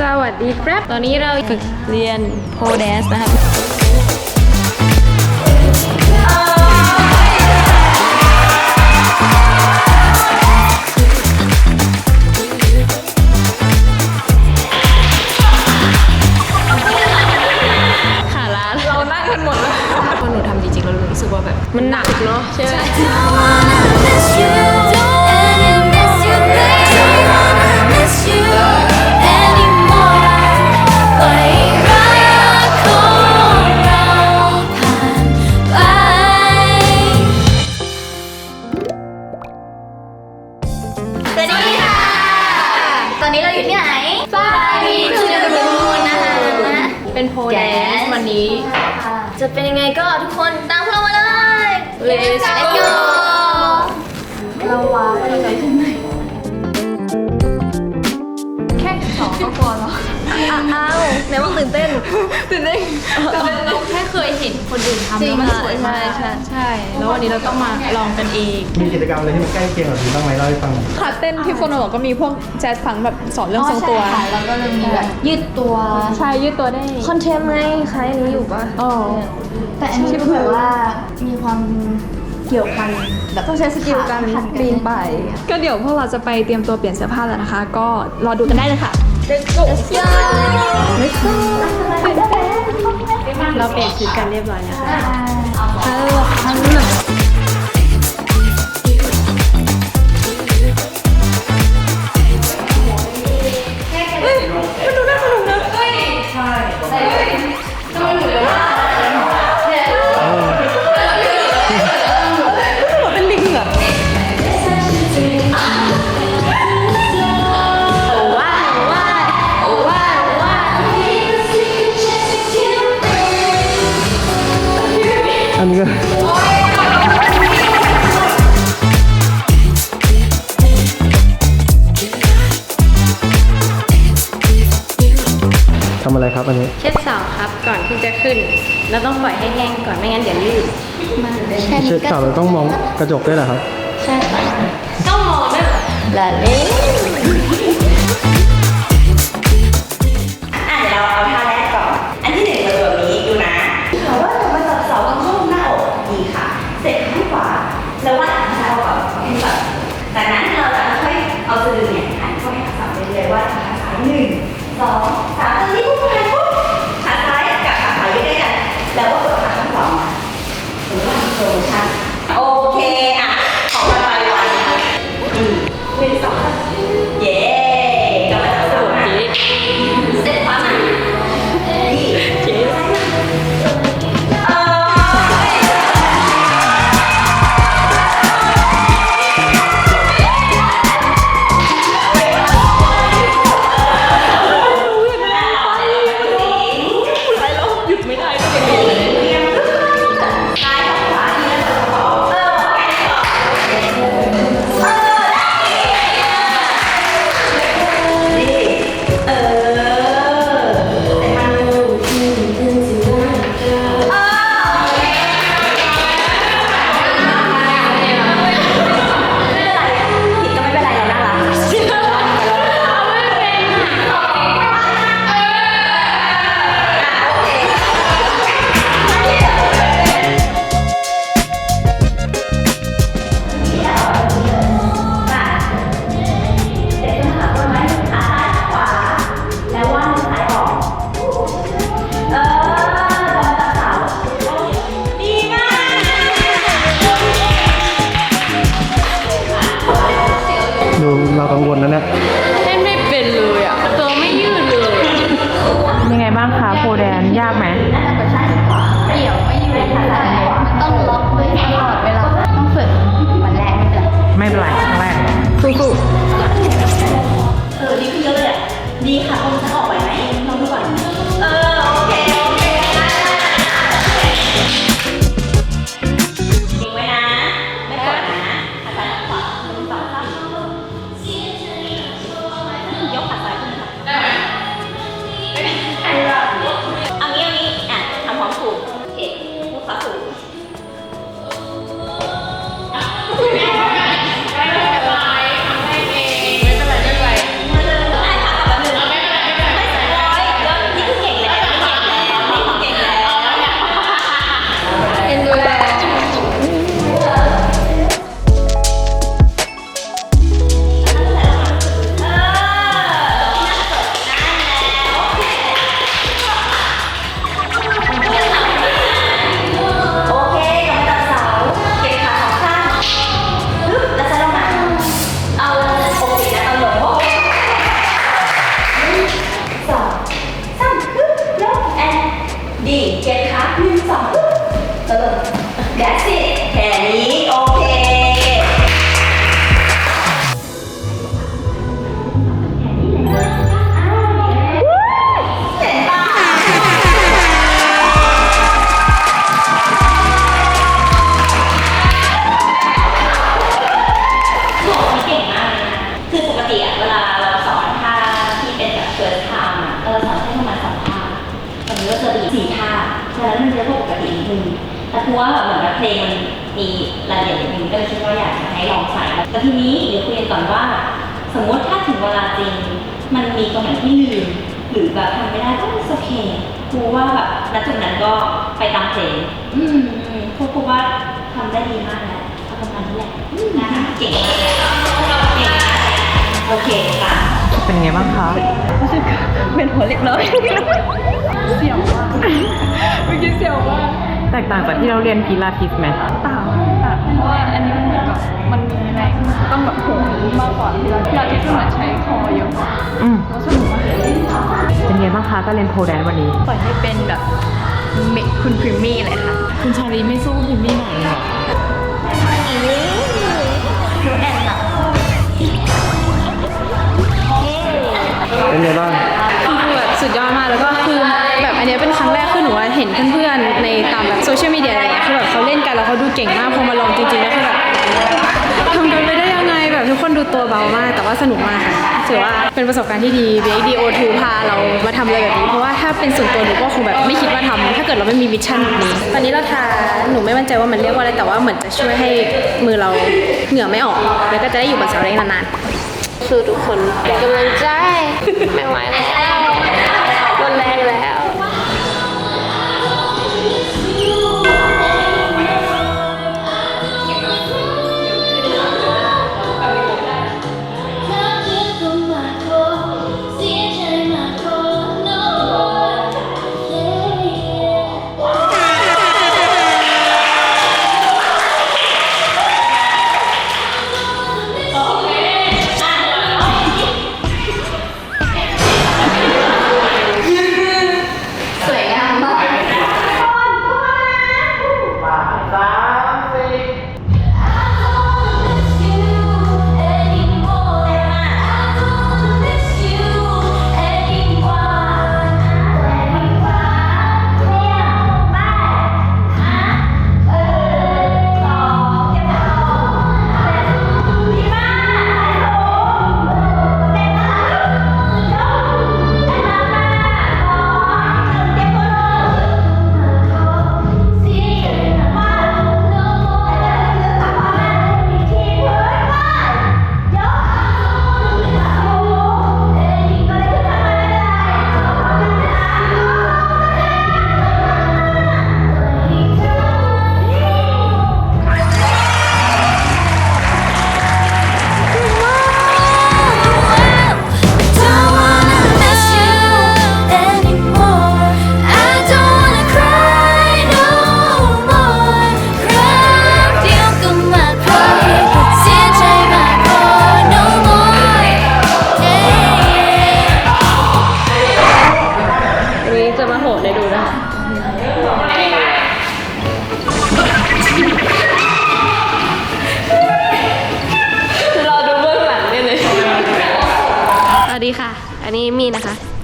สวัสดีครับ ตอนนี้เราฝึกเรียนโพแดนซ์นะครับขาล้าเรานั่งกันหมดเลยพอหนูทำจริงๆเรารู้สึกว่าแบบมันหนักเนาะใช่ไหม เป็นโพแดนซ์วันนี้ จะเป็นยังไงก็ทุกคนตามพวกเรามาเลย Let's go เราว้าวไปเลย อ้าวแม้ว่าตื่นเต้น ตื่นเต้นเราแค่เคยเห็นคนอื่นทำแล้วมันสวยมากใช่ใช่ แล้ววันนี้เราต้องมาลองกันเอง มีกิจกรรมอะไรที่มันใกล้เคียงกับนี้บ้างไหมเล่าให้ฟังหน่อยคลาสเต้นที่คนบอกก็มีพวกแจ๊สฟังแบบสอนเรื่องทรงตัวแล้วก็จะมีแบบยืดตัว ใช่ยืดตัวได้ คอนเทมไงคล้ายอันนี้อยู่ปะอ๋อ แต่อันนี้แบบว่ามีความเกี่ยวพันแบบต้องใช้สกิลการปีนไป ก็เดี๋ยวพวกเราจะไปเตรียมตัวเปลี่ยนเสื้อผ้าแล้วนะคะ ก็รอดูกันได้เลยค่ะ เราเปลี่ยนชุดกันเรียบร้อยแล้วค่ะอัน อะไรครับอันนี้ เช็ดเสาครับก่อนที่จะขึ้น เราต้องปล่อยให้แห้งก่อนไม่งั้นเดี๋ยวลื่นเช็ดข่าวเราต้องมองกระจกด้วยเหรอครับ ใช่ค่ะต้องมองด้วยเหรอ ละเล่ ดูเรากังวลนะเนี่ยเล่นไม่เป็นเลยอะตัวไม่ยืดเลย ยังไงบ้างคะโพแดนยากไหม นึงแต่คือว่าแบบเหมือนแบบเพลงมันมีรายละเอียดนิดนึงก็เลยคิดว่าอยากจะให้ลองใส่แต่ทีนี้เดี๋ยวคุยกันก่อนว่า สมมติถ้าถึงเวลาจริง มันมีตรงไหนที่ลืมหรือแบบทำไม่ได้ก็โอเคครูว่าแบบณจุดนั้นก็ไปตามเพลงอืมอืมครูครูว่าทำได้ดีมากแล้วประมาณนี้แหละนะคะเก่งมากเลยเก่งมากโอเคค่ะ เป็นไงบ้างคะเป็นหัวเล็กน้อยเสียวมากเมื่อกี้เสียวมากแตกต่างจากที่เราเรียนพิลาทิสไหมต่างต่างเพราะว่าอันนี้มันเหมือนแบบมันมีแรงต้องแบบโหนมากกว่าที่เราที่เราที่เหมือนใช้คอเยอะกว่าอืมแล้วสนุกมากเป็นไงบ้างคะก็เรียนโพแดนวันนี้ปล่อยให้เป็นแบบเมคคุณพริมมี่เลยค่ะ คุณชาลีไม่สู้ ไงบ้างคือแบบสุดยอดมากแล้วก็คือแบบอันเนี้ยเป็นครั้งแรกคือหนูว่าเห็นเพื่อนๆในตามแบบโซเชียลมีเดียอะไรเงี้ยคือแบบเขาเล่นกันแล้วเขาดูเก่งมากพอมาลองจริงๆแล้วคือแบบทำกันไปได้ยังไงแบบทุกคนดูตัวเบามาก แต่ว่าสนุกมากค่ะถือว่าเป็นประสบการณ์ที่ดี BXDO2 พาเรามาทำอะไรแบบนี้เพราะว่าถ้าเป็นส่วนตัวหนูก็คงแบบไม่คิดว่าทำถ้าเกิดเราไม่มีวิชั่นแบบนี้ตอนนี้เราทาหนูไม่มั่นใจว่ามันเรียกว่าอะไรแต่ว่าเหมือนจะช่วยให้มือเราเหงื่อไม่ออก แล้วก็จะได้อยู่บนเสาได้นานๆ สู้ทุกคนเป็นกำลังใจ ไม่ไหวแล้วรุนแรงแล้ว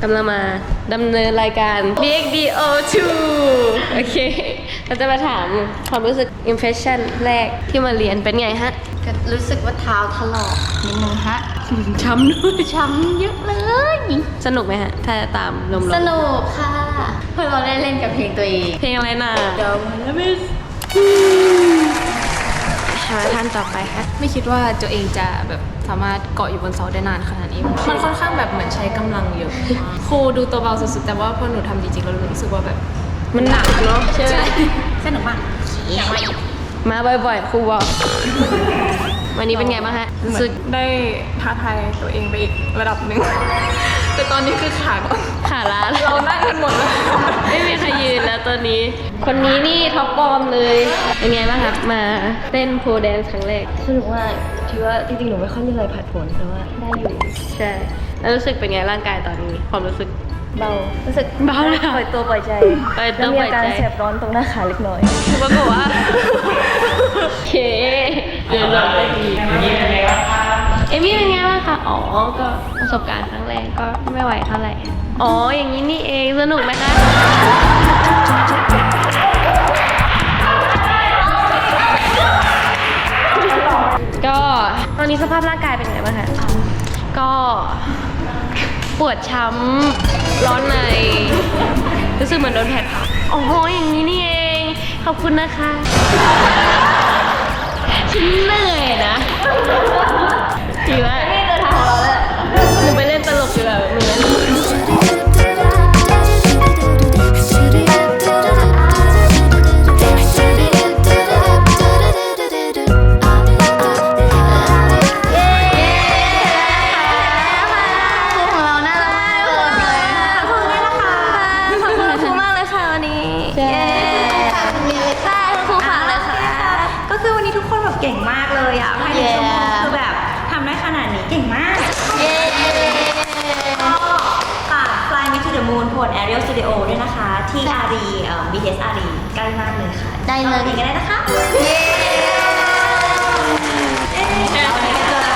กำลังมาดำเนินรายการ BXDO2 โอเค เราจะมาถามความรู้สึก impression แรกที่มาเรียนเป็นไงฮะ ก็รู้สึกว่าเท้าถลอกนิดนึงฮะช้ำด้วยช้ำเยอะเลยสนุกไหมฮะ ถ้าตามลมสนุกค่ะ เพราะเราได้เล่นกับเพลงตัวเอง เพลงอะไรน่ะเดี๋ยวแล้วไม่ หาท่านต่อไปค่ะ ไม่คิดว่าตัวเองจะแบบสามารถเกาะอยู่บนเสาได้นานขนาดนี้ มันค่อนข้างแบบเหมือนใช้กำลังเยอะ ครูดูตัวเบาสุดๆ แต่ว่าพอหนูทำจริงๆเรารู้สึกว่าแบบ มันหนักเนาะใช่ไหมสนุกมากอยากมาอีกมาบ่อยๆ ครูบอก วันนี้เป็นไงบ้างฮะรู้สึกได้ท้าทายตัวเองไปอีกระดับหนึ่งแต่ตอนนี้คือขาก็ ขาล้าเรานั่งกันหมดแล้วไม่มีใครยืนแล้วตอนนี้ คนนี้นี่ท็อปบอมเลยเป็นไงบ้างครับมาเต้นโพแดนซ์ครั้งแรกสนุกมากคิดว่าจริงๆหนูไม่ค่อยมีอะไรผัดผลแต่ว่าได้อยู่ใช่แล้วรู้สึกเป็นไงร่างกายตอนนี้ความรู้สึกเบารู้สึกเบาเลยเหรอปล่อยตัวปล่อยใจปล่อยตัวแล้วมีอาการปล่อยใจแสบร้อนตรงหน้าขาเล็กน้อยคือปรากฏว่าโอเคเรียนรู้ได้ดีเอมี่เป็นไงบ้างคะอ๋อก็ประสบการณ์ครั้งแรกก็ไม่ไหวเท่าไหร่ อ๋อ อย่างนี้นี่เองสนุกไหมคะก็ตอนนี้สภาพร่างกายเป็นไงบ้างคะก็ปวดช้ำร้อนในรู้สึกเหมือนโดนแผดเผาอ๋ออย่างนี้นี่เอง ขอบคุณนะคะฉันเหนื่อยนะดีว่านี่เดินทางของเราแล้วหนูไปเด้วยนะคะ ที่อารีเอ่อ BTS อารีใกล้มากเลยค่ะได้เลยกันได้นะคะ เย้เย้วันนี้ก็เจอ